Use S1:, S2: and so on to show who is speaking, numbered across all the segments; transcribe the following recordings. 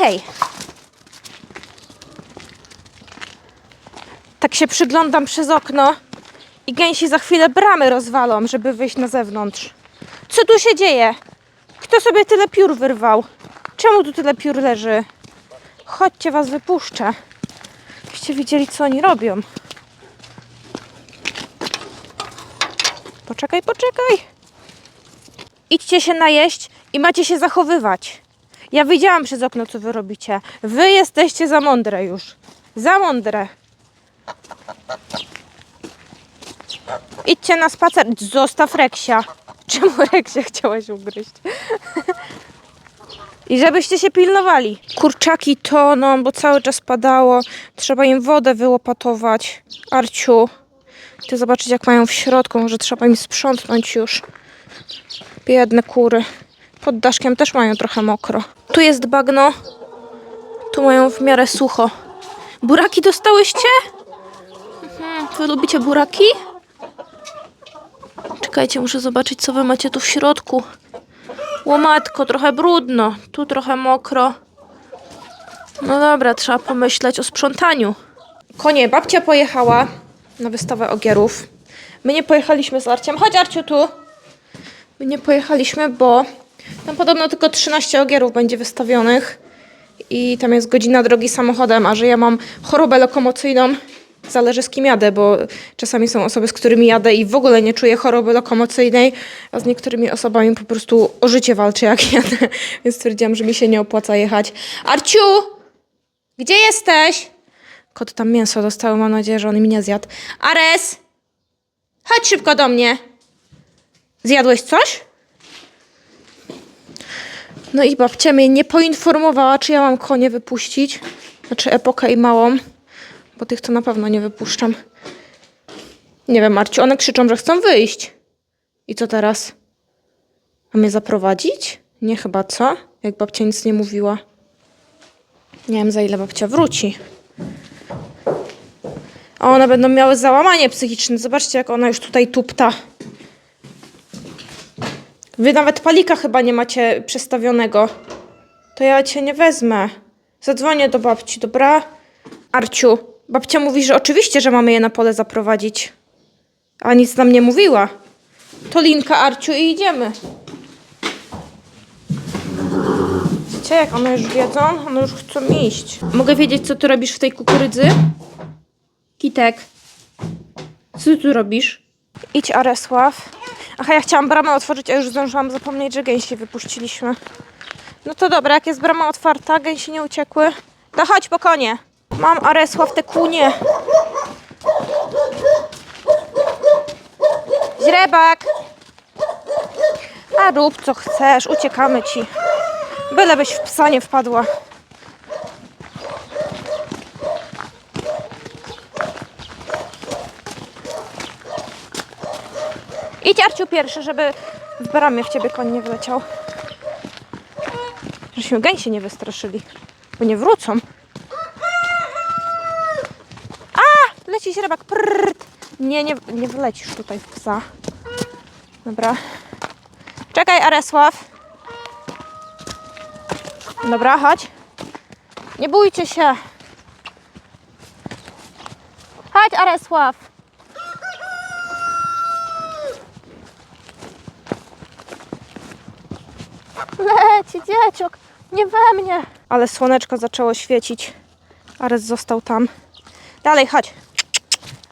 S1: Okej. Tak się przyglądam przez okno i gęsi za chwilę bramy rozwalą, żeby wyjść na zewnątrz. Co tu się dzieje? Kto sobie tyle piór wyrwał? Czemu tu tyle piór leży? Chodźcie, was wypuszczę. Byście widzieli, co oni robią. Poczekaj, poczekaj. Idźcie się najeść i macie się zachowywać. Ja widziałam przez okno, co wy robicie. Wy jesteście za mądre już. Za mądre. Idźcie na spacer. Zostaw Reksia. Czemu Reksia chciałaś ugryźć? I żebyście się pilnowali. Kurczaki toną, bo cały czas padało. Trzeba im wodę wyłopatować. Arciu, ty zobaczyć jak mają w środku. Może trzeba im sprzątnąć już. Biedne kury. Pod daszkiem też mają trochę mokro. Tu jest bagno. Tu mają w miarę sucho. Buraki dostałyście? Mhm. Wy lubicie buraki? Czekajcie, muszę zobaczyć, co wy macie tu w środku. Łomatko, trochę brudno. Tu trochę mokro. No dobra, trzeba pomyśleć o sprzątaniu. Konie, babcia pojechała na wystawę ogierów. My nie pojechaliśmy z Arciem. Chodź, Arciu, tu. My nie pojechaliśmy, bo tam podobno tylko 13 ogierów będzie wystawionych i tam jest godzina drogi samochodem, a że ja mam chorobę lokomocyjną, zależy z kim jadę, bo czasami są osoby, z którymi jadę i w ogóle nie czuję choroby lokomocyjnej, a z niektórymi osobami po prostu o życie walczę jak jadę, więc stwierdziłam, że mi się nie opłaca jechać. Arciu! Gdzie jesteś? Kot tam mięso dostały, mam nadzieję, że on mi nie zjadł. Ares! Chodź szybko do mnie. Zjadłeś coś? No i babcia mnie nie poinformowała, czy ja mam konie wypuścić. Znaczy epokę i małą, bo tych to na pewno nie wypuszczam. Nie wiem, Marciu, one krzyczą, że chcą wyjść. I co teraz? A mnie zaprowadzić? Nie chyba, co? Jak babcia nic nie mówiła. Nie wiem, za ile babcia wróci. A one będą miały załamanie psychiczne. Zobaczcie, jak ona już tutaj tupta. Wy nawet palika chyba nie macie przestawionego. To ja cię nie wezmę. Zadzwonię do babci, dobra? Arciu, babcia mówi, że oczywiście, że mamy je na pole zaprowadzić. A nic nam nie mówiła. To Linka, Arciu i idziemy. Wiecie, jak one już wiedzą? One już chcą iść. Mogę wiedzieć, co ty robisz w tej kukurydzy? Kitek. Co ty tu robisz? Idź, Aresław. Aha, ja chciałam bramę otworzyć, a już zdążyłam zapomnieć, że gęsi wypuściliśmy. No to dobra, jak jest brama otwarta, gęsi nie uciekły. To chodź po konie. Mam Aresław te kunie. Źrebak. A rób co chcesz, uciekamy ci. Bylebyś w psa nie wpadła. Arciu pierwszy, żeby w bramie w ciebie koń nie wleciał. Żeśmy gęsi nie wystraszyli, bo nie wrócą. A! Leci źrebak. Prrrt. Nie, nie, nie wlecisz tutaj w psa. Dobra. Czekaj, Aresław. Dobra, chodź. Nie bójcie się. Chodź, Aresław. Leci dzieciok, nie we mnie. Ale słoneczko zaczęło świecić. Ares został tam. Dalej, chodź.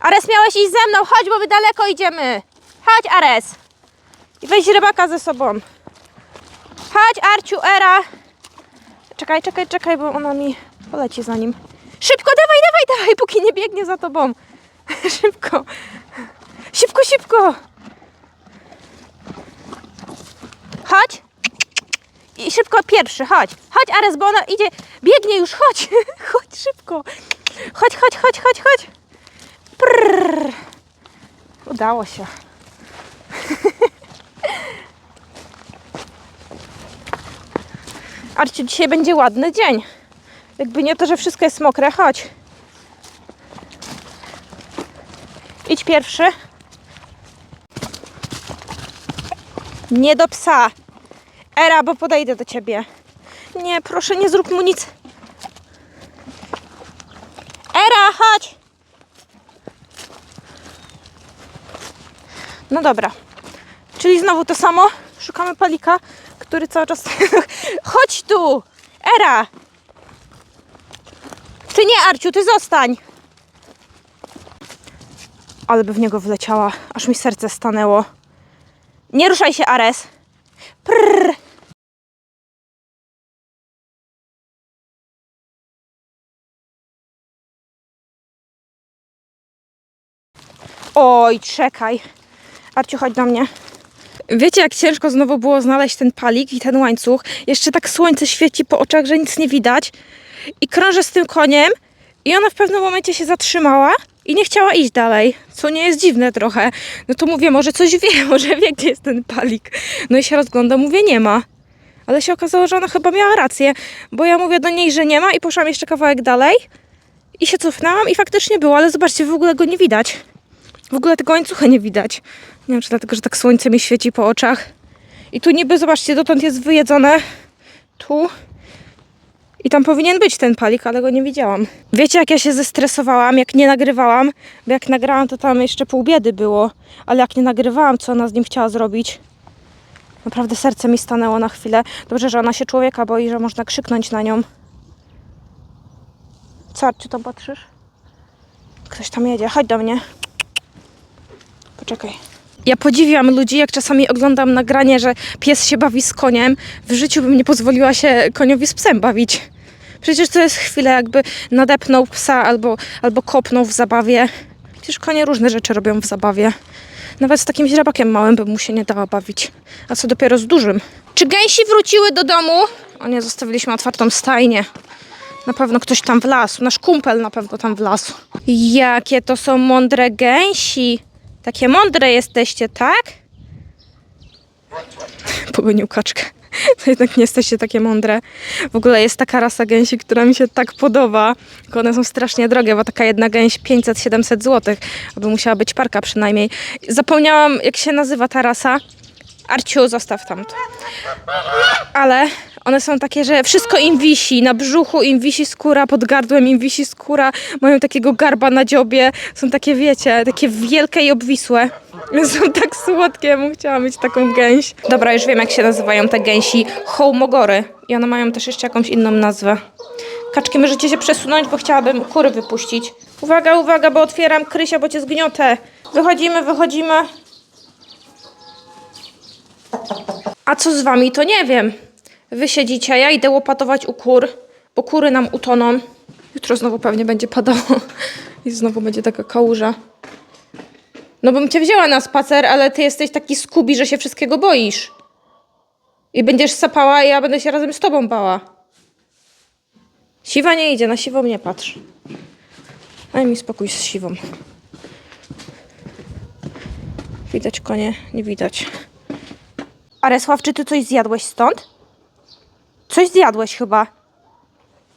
S1: Ares, miałeś iść ze mną, chodź, bo my daleko idziemy. Chodź, Ares. I weź rybaka ze sobą. Chodź, Arciu, Era. Czekaj, czekaj, czekaj, bo ona mi poleci za nim. Szybko, dawaj, dawaj, dawaj, póki nie biegnie za tobą. Szybko. Szybko, szybko. Chodź. I szybko pierwszy, chodź. Chodź, Ares, bo ona idzie. Biegnie już, chodź. Chodź szybko. Chodź, chodź, chodź, chodź, chodź. Prrr. Udało się. Arciu, dzisiaj będzie ładny dzień. Jakby nie to, że wszystko jest mokre, chodź. Idź pierwszy. Nie do psa. Era, bo podejdę do ciebie. Nie, proszę, nie zrób mu nic Era, chodź! No dobra. Czyli znowu to samo. Szukamy palika, który cały czas... Chodź tu! Era! Ty nie, Arciu, ty zostań! Ale by w niego wleciała, aż mi serce stanęło. Nie ruszaj się, Ares. Prrr. Oj, czekaj. Arciu, chodź do mnie. Wiecie, jak ciężko znowu było znaleźć ten palik i ten łańcuch? Jeszcze tak słońce świeci po oczach, że nic nie widać. I krążę z tym koniem i ona w pewnym momencie się zatrzymała i nie chciała iść dalej, co nie jest dziwne trochę. No to mówię, może coś wie, może wie, gdzie jest ten palik. No i się rozglądam, mówię, nie ma. Ale się okazało, że ona chyba miała rację, bo ja mówię do niej, że nie ma i poszłam jeszcze kawałek dalej i się cofnęłam i faktycznie było, ale zobaczcie, w ogóle go nie widać. W ogóle tego łańcucha nie widać. Nie wiem, czy dlatego, że tak słońce mi świeci po oczach. I tu niby, zobaczcie, dotąd jest wyjedzone. Tu. I tam powinien być ten palik, ale go nie widziałam. Wiecie, jak ja się zestresowałam, jak nie nagrywałam? Bo jak nagrałam, to tam jeszcze pół biedy było. Ale jak nie nagrywałam, co ona z nim chciała zrobić? Naprawdę serce mi stanęło na chwilę. Dobrze, że ona się człowieka boi, że można krzyknąć na nią. Czy tam patrzysz? Ktoś tam jedzie. Chodź do mnie. Poczekaj. Ja podziwiam ludzi, jak czasami oglądam nagranie, że pies się bawi z koniem. W życiu bym nie pozwoliła się koniowi z psem bawić. Przecież to jest chwilę, jakby nadepnął psa albo, albo kopnął w zabawie. Przecież konie różne rzeczy robią w zabawie. Nawet z takim źrebakiem małym bym mu się nie dała bawić. A co dopiero z dużym. Czy gęsi wróciły do domu? O nie, zostawiliśmy otwartą stajnię. Na pewno ktoś tam wlazł. Nasz kumpel na pewno tam wlazł. Jakie to są mądre gęsi. Takie mądre jesteście, tak? Pogonił kaczkę. To jednak nie jesteście takie mądre. W ogóle jest taka rasa gęsi, która mi się tak podoba. Tylko one są strasznie drogie, bo taka jedna gęś 500-700 zł. Aby musiała być parka przynajmniej. Zapomniałam, jak się nazywa ta rasa. Arciu, zostaw tam to. Ale one są takie, że wszystko im wisi. Na brzuchu im wisi skóra, pod gardłem im wisi skóra. Mają takiego garba na dziobie. Są takie, wiecie, takie wielkie i obwisłe. Są tak słodkie, ja bym chciała mieć taką gęś. Dobra, już wiem jak się nazywają te gęsi. Hołmogory. I one mają też jeszcze jakąś inną nazwę. Kaczki, możecie się przesunąć, bo chciałabym kury wypuścić. Uwaga, uwaga, bo otwieram Krysia, bo cię zgniotę. Wychodzimy, wychodzimy. A co z wami, to nie wiem. Wy siedzicie, ja idę łopatować u kur, bo kury nam utoną. Jutro znowu pewnie będzie padało i znowu będzie taka kałuża. No bym cię wzięła na spacer, ale ty jesteś taki skubi, że się wszystkiego boisz. I będziesz sapała, a ja będę się razem z tobą bała. Siwa nie idzie, na siwą nie patrz. Daj mi spokój z siwą. Widać konie? Nie widać. Aresław, czy ty coś zjadłeś stąd? Coś zjadłeś chyba.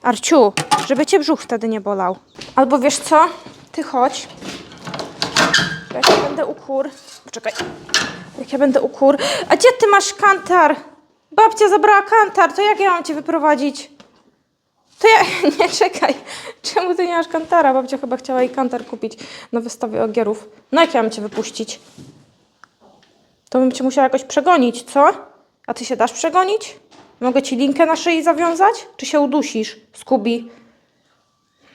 S1: Arciu, żeby cię brzuch wtedy nie bolał. Albo wiesz co? Ty chodź. Jak ja będę u kur. Poczekaj. Jak ja będę u kur. A gdzie ty masz kantar? Babcia zabrała kantar, to jak ja mam cię wyprowadzić? To ja. Nie, czekaj. Czemu ty nie masz kantara? Babcia chyba chciała jej kantar kupić na wystawie ogierów. No jak ja mam cię wypuścić? To bym cię musiała jakoś przegonić, co? A ty się dasz przegonić? Mogę ci linkę na szyi zawiązać? Czy się udusisz, Skubi?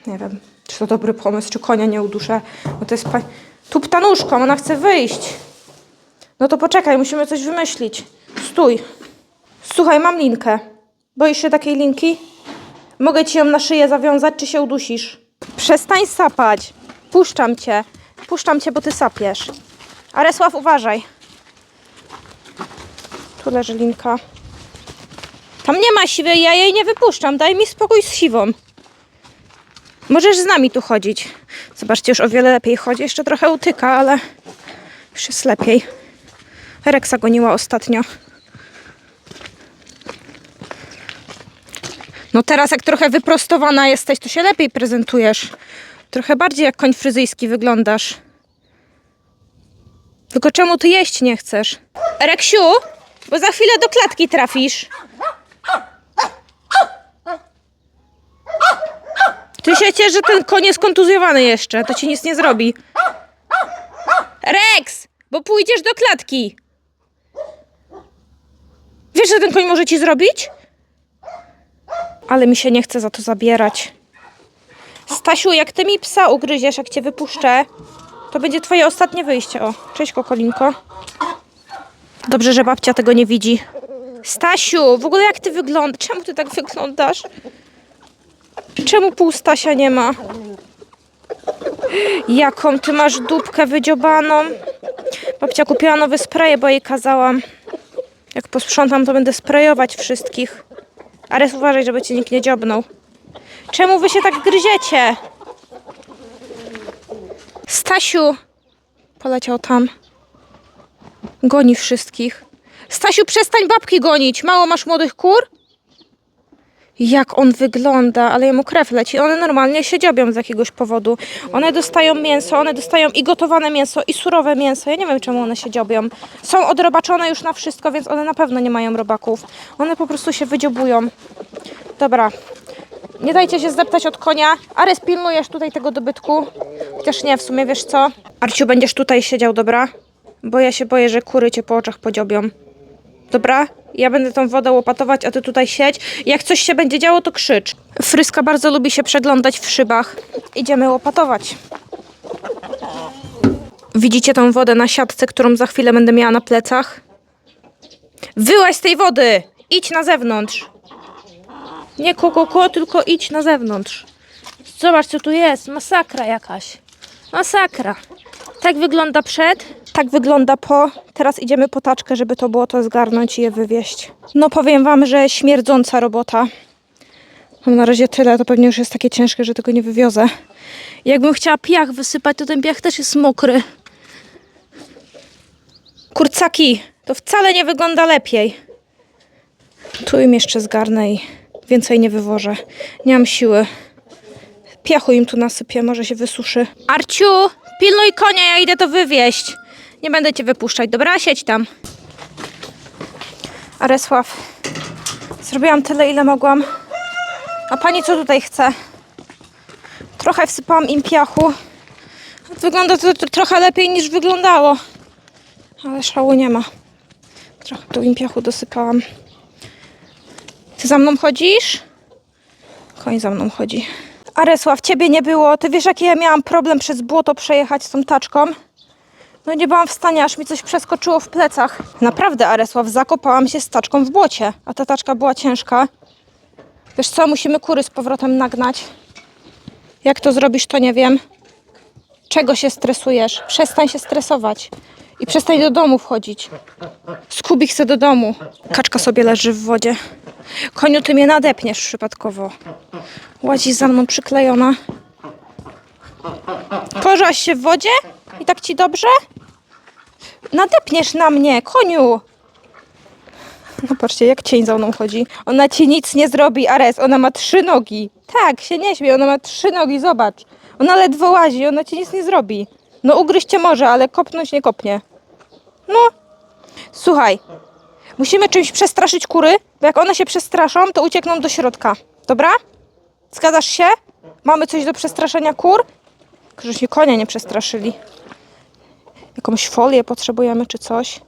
S1: Nie wiem, czy to dobry pomysł, czy konia nie uduszę, bo to jest pa... Tu ptanuszką, ona chce wyjść. No to poczekaj, musimy coś wymyślić. Stój. Słuchaj, mam linkę. Boisz się takiej linki? Mogę ci ją na szyję zawiązać, czy się udusisz? Przestań sapać. Puszczam cię. Puszczam cię, bo ty sapiesz. Aresław, uważaj. Tu leży linka. Tam nie ma siwej, ja jej nie wypuszczam. Daj mi spokój z siwą. Możesz z nami tu chodzić. Zobaczcie, już o wiele lepiej chodzi. Jeszcze trochę utyka, ale już jest lepiej. Reksa goniła ostatnio. No teraz jak trochę wyprostowana jesteś, to się lepiej prezentujesz. Trochę bardziej jak koń fryzyjski wyglądasz. Tylko czemu ty jeść nie chcesz? Reksiu, bo za chwilę do klatki trafisz. Ciesz, że ten koń jest kontuzjowany jeszcze. To ci nic nie zrobi. Rex! Bo pójdziesz do klatki. Wiesz, że ten koń może ci zrobić? Ale mi się nie chce za to zabierać. Stasiu, jak ty mi psa ugryziesz, jak cię wypuszczę, to będzie twoje ostatnie wyjście. O, cześć Kokolinko. Dobrze, że babcia tego nie widzi. Stasiu, w ogóle jak ty wyglądasz? Czemu ty tak wyglądasz? Czemu pół Stasia nie ma? Jaką ty masz dupkę wydziobaną? Babcia kupiła nowe spreje, bo jej kazałam. Jak posprzątam, to będę sprayować wszystkich. Ares, uważaj, żeby cię nikt nie dziobnął. Czemu wy się tak gryziecie? Stasiu! Poleciał tam. Goni wszystkich. Stasiu, przestań babki gonić. Mało masz młodych kur? Jak on wygląda, ale jemu krew leci. One normalnie się dziobią z jakiegoś powodu. One dostają mięso, one dostają i gotowane mięso, i surowe mięso. Ja nie wiem, czemu one się dziobią. Są odrobaczone już na wszystko, więc one na pewno nie mają robaków. One po prostu się wydziobują. Dobra. Nie dajcie się zdeptać od konia. Ares, pilnujesz tutaj tego dobytku. Chociaż nie, w sumie wiesz co? Arciu, będziesz tutaj siedział, dobra? Bo ja się boję, że kury cię po oczach podziobią. Dobra? Ja będę tą wodę łopatować, a ty tutaj siedź. Jak coś się będzie działo, to krzycz. Fryska bardzo lubi się przeglądać w szybach. Idziemy łopatować. Widzicie tą wodę na siatce, którą za chwilę będę miała na plecach? Wyłaź z tej wody! Idź na zewnątrz. Nie koko, tylko idź na zewnątrz. Zobacz, co tu jest. Masakra jakaś. Masakra. Tak wygląda przed, tak wygląda po. Teraz idziemy po taczkę, żeby to było to zgarnąć i je wywieźć. No powiem wam, że śmierdząca robota. Mam na razie tyle, to pewnie już jest takie ciężkie, że tego nie wywiozę. Jakbym chciała piach wysypać, to ten piach też jest mokry. Kurcaki, to wcale nie wygląda lepiej. Tu im jeszcze zgarnę i więcej nie wywożę. Nie mam siły. Piachu im tu nasypię, może się wysuszy. Arciu, pilnuj konia, ja idę to wywieźć. Nie będę cię wypuszczać, dobra? Siedź tam. Aresław, zrobiłam tyle, ile mogłam. A pani co tutaj chce? Trochę wsypałam im piachu. Wygląda to tr- trochę lepiej niż wyglądało. Ale szału nie ma. Trochę tu im piachu dosypałam. Ty za mną chodzisz? Koń za mną chodzi. Aresław, ciebie nie było. Ty wiesz, jaki ja miałam problem przez błoto przejechać z tą taczką? No nie byłam w stanie, aż mi coś przeskoczyło w plecach. Naprawdę, Aresław, zakopałam się z taczką w błocie, a ta taczka była ciężka. Wiesz co, musimy kury z powrotem nagnać. Jak to zrobisz, to nie wiem. Czego się stresujesz? Przestań się stresować. I przestań do domu wchodzić. Skup ich se do domu. Kaczka sobie leży w wodzie. Koniu, ty mnie nadepniesz przypadkowo. Łazisz za mną przyklejona. Porzaś się w wodzie? I tak ci dobrze? Nadepniesz na mnie, koniu! No patrzcie, jak cień za mną chodzi. Ona ci nic nie zrobi, Ares. Ona ma trzy nogi. Tak, się nie śmiej, ona ma trzy nogi, zobacz. Ona ledwo łazi, ona ci nic nie zrobi. No ugryźć cię może, ale kopnąć nie kopnie. No. Słuchaj, musimy czymś przestraszyć kury, bo jak one się przestraszą, to uciekną do środka. Dobra? Zgadzasz się? Mamy coś do przestraszenia kur? Tylko Żeśmy konia nie przestraszyli. Jakąś folię potrzebujemy czy coś.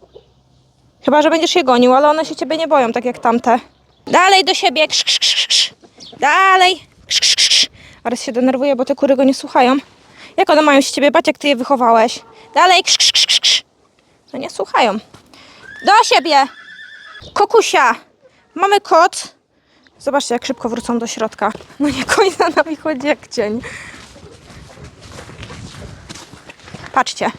S1: Chyba, że będziesz je gonił, ale one się ciebie nie boją, tak jak tamte. Dalej do siebie. Krz, krz, krz, krz. Dalej. Krz, krz, krz. Ares się denerwuje, bo te kury go nie słuchają. Jak one mają się ciebie bać, jak ty je wychowałeś? Dalej. Krz, krz, krz, krz. No nie słuchają. Do siebie. Kokusia. Mamy kot. Zobaczcie, jak szybko wrócą do środka. No nie, koń za nami chodzi jak cień. Patrzcie.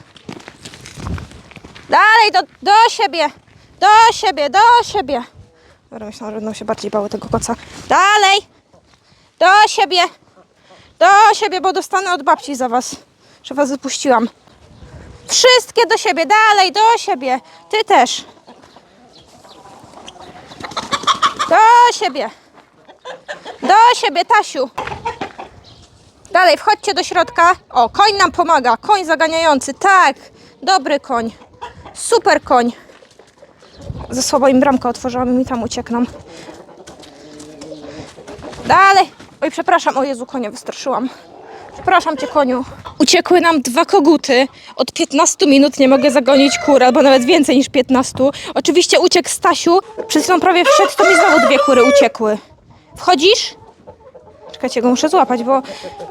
S1: Dalej, do, do siebie. Do siebie, do siebie. Dobra, myślałam, że będą się bardziej bały tego koca. Dalej. Do siebie. Do siebie, bo dostanę od babci za was, że was wypuściłam. Wszystkie do siebie, dalej, do siebie. Ty też. Do siebie. Do siebie, Tasiu. Dalej, wchodźcie do środka. O, koń nam pomaga. Koń zaganiający. Tak, dobry koń. Super koń. Za słabo im bramkę otworzyłam i mi tam uciekną. Dalej. Oj, przepraszam, o Jezu, konia wystraszyłam. Przepraszam cię, koniu. Uciekły nam dwa koguty. Od 15 minut nie mogę zagonić kur, albo nawet więcej niż 15. Oczywiście uciekł Stasiu. Przed chwilą prawie wszedł, to mi znowu dwie kury uciekły. Wchodzisz? Czekajcie, go muszę złapać, bo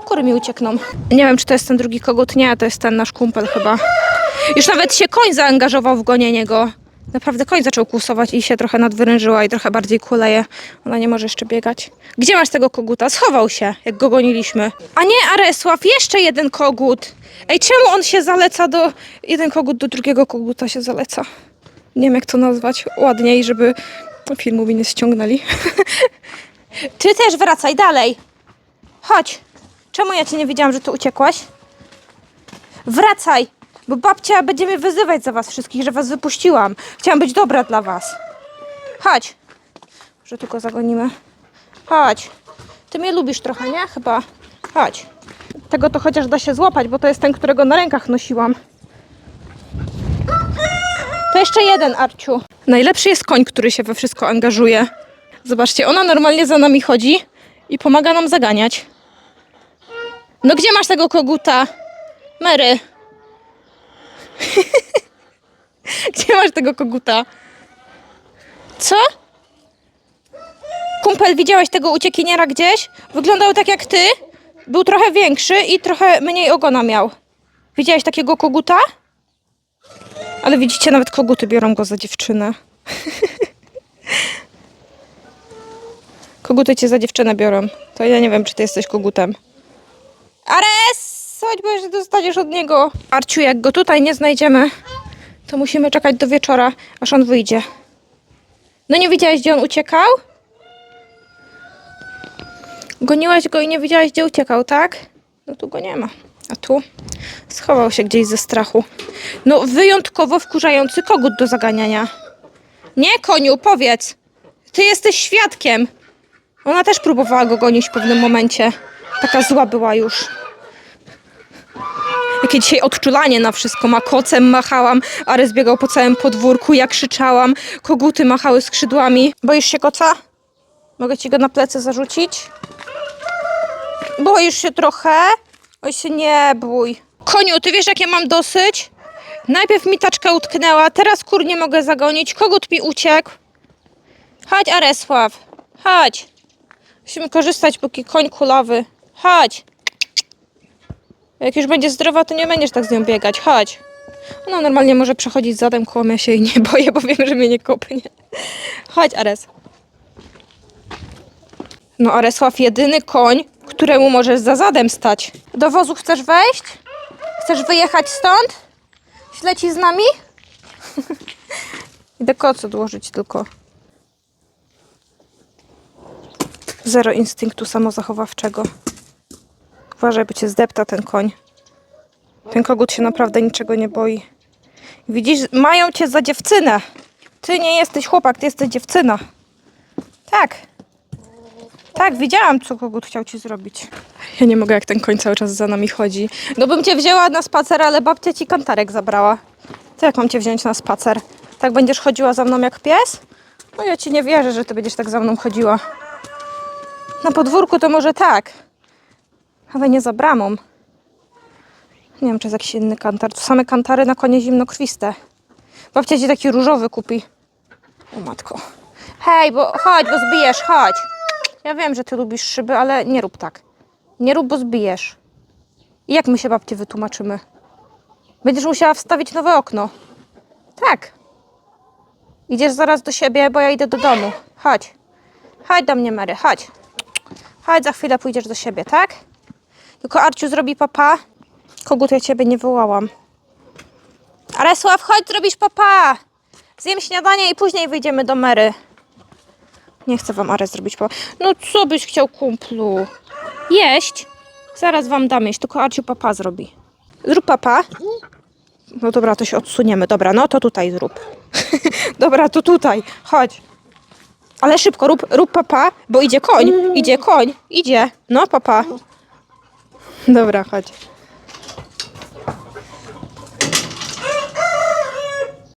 S1: kury mi uciekną. Nie wiem, czy to jest ten drugi kogut. Nie, to jest ten nasz kumpel chyba. Już nawet się koń zaangażował w gonienie go. Naprawdę koń zaczął kłusować i się trochę nadwyrężyła i trochę bardziej kuleje. Ona nie może jeszcze biegać. Gdzie masz tego koguta? Schował się, jak go goniliśmy. A nie, Aresław, jeszcze jeden kogut. Ej, czemu on się zaleca do... Jeden kogut do drugiego koguta się zaleca. Nie wiem, jak to nazwać ładniej, żeby filmu mi nie ściągnęli. Ty też wracaj dalej. Chodź. Czemu ja cię nie widziałam, że tu uciekłaś? Wracaj, bo babcia będzie mnie wyzywać za was wszystkich, że was wypuściłam. Chciałam być dobra dla was. Chodź. Że go zagonimy. Chodź. Ty mnie lubisz trochę, nie? Chyba. Chodź. Tego to chociaż da się złapać, bo to jest ten, którego na rękach nosiłam. To jeszcze jeden, Arciu. Najlepszy jest koń, który się we wszystko angażuje. Zobaczcie, ona normalnie za nami chodzi i pomaga nam zaganiać. No gdzie masz tego koguta? Mary. gdzie masz tego koguta? Co? Kumpel, widziałeś tego uciekiniera gdzieś? Wyglądał tak jak ty. Był trochę większy i trochę mniej ogona miał. Widziałeś takiego koguta? Ale widzicie, nawet koguty biorą go za dziewczynę. Koguty cię za dziewczynę biorą. To ja nie wiem, czy ty jesteś kogutem. Chodź, bo jeszcze dostaniesz od niego. Arciu, jak go tutaj nie znajdziemy, to musimy czekać do wieczora, aż on wyjdzie. No nie widziałeś, gdzie on uciekał? Goniłaś go i nie widziałaś, gdzie uciekał, tak? No tu go nie ma. A tu? Schował się gdzieś ze strachu. No wyjątkowo wkurzający kogut do zaganiania. Nie, koniu, powiedz. Ty jesteś świadkiem. Ona też próbowała go gonić w pewnym momencie. Taka zła była już. Jakie dzisiaj odczulanie na wszystko. Makocem machałam, Ares biegał po całym podwórku, ja krzyczałam, koguty machały skrzydłami. Boisz się koca? Mogę ci go na plecy zarzucić? Boisz się trochę? Oj się nie bój. Koniu, ty wiesz jak ja mam dosyć? Najpierw mi taczka utknęła, teraz kur nie mogę zagonić, kogut mi uciekł. Chodź Aresław, chodź. Musimy korzystać, póki koń kulawy. Chodź. Jak już będzie zdrowa, to nie będziesz tak z nią biegać. Chodź. Ona normalnie może przechodzić zadem koło mnie, się jej nie boję, bo wiem, że mnie nie kopnie. Chodź, Ares. No, Aresław, jedyny koń, któremu możesz za zadem stać. Do wozu chcesz wejść? Chcesz wyjechać stąd? Śleci z nami? Idę koc odłożyć tylko. Zero instynktu samozachowawczego. Uważaj, by cię zdepta ten koń. Ten kogut się naprawdę niczego nie boi. Widzisz, mają cię za dziewczynę. Ty nie jesteś chłopak, ty jesteś dziewczyna. Tak. Tak, widziałam, co kogut chciał ci zrobić. Ja nie mogę, jak ten koń cały czas za nami chodzi. No bym cię wzięła na spacer, ale babcia ci kantarek zabrała. To jak mam cię wziąć na spacer? Tak będziesz chodziła za mną jak pies? No ja ci nie wierzę, że ty będziesz tak za mną chodziła. Na podwórku to może tak. Ale nie za bramą. Nie wiem, czy jest jakiś inny kantar. Tu same kantary na konie zimnokrwiste. Babcia ci taki różowy kupi. O matko. Hej, bo chodź, bo zbijesz, chodź. Ja wiem, że ty lubisz szyby, ale nie rób tak. Nie rób, bo zbijesz. I jak my się babci wytłumaczymy? Będziesz musiała wstawić nowe okno. Tak. Idziesz zaraz do siebie, bo ja idę do domu. Chodź. Chodź do mnie, Mary, chodź. Chodź, za chwilę pójdziesz do siebie, tak? Tylko Arciu zrobi papa. Kogut ja ciebie nie wołałam. Aresław, chodź, zrobisz papa. Zjem śniadanie i później wyjdziemy do Mary. Nie chcę wam Ares zrobić papa. No co byś chciał, kumplu? Jeść? Zaraz wam dam jeść, tylko Arciu papa zrobi. Zrób papa. No dobra, to się odsuniemy. Dobra, no to tutaj zrób. dobra, to tutaj. Chodź. Ale szybko, rób, rób papa, bo idzie koń. Idzie koń. Idzie. No, papa. Dobra, chodź.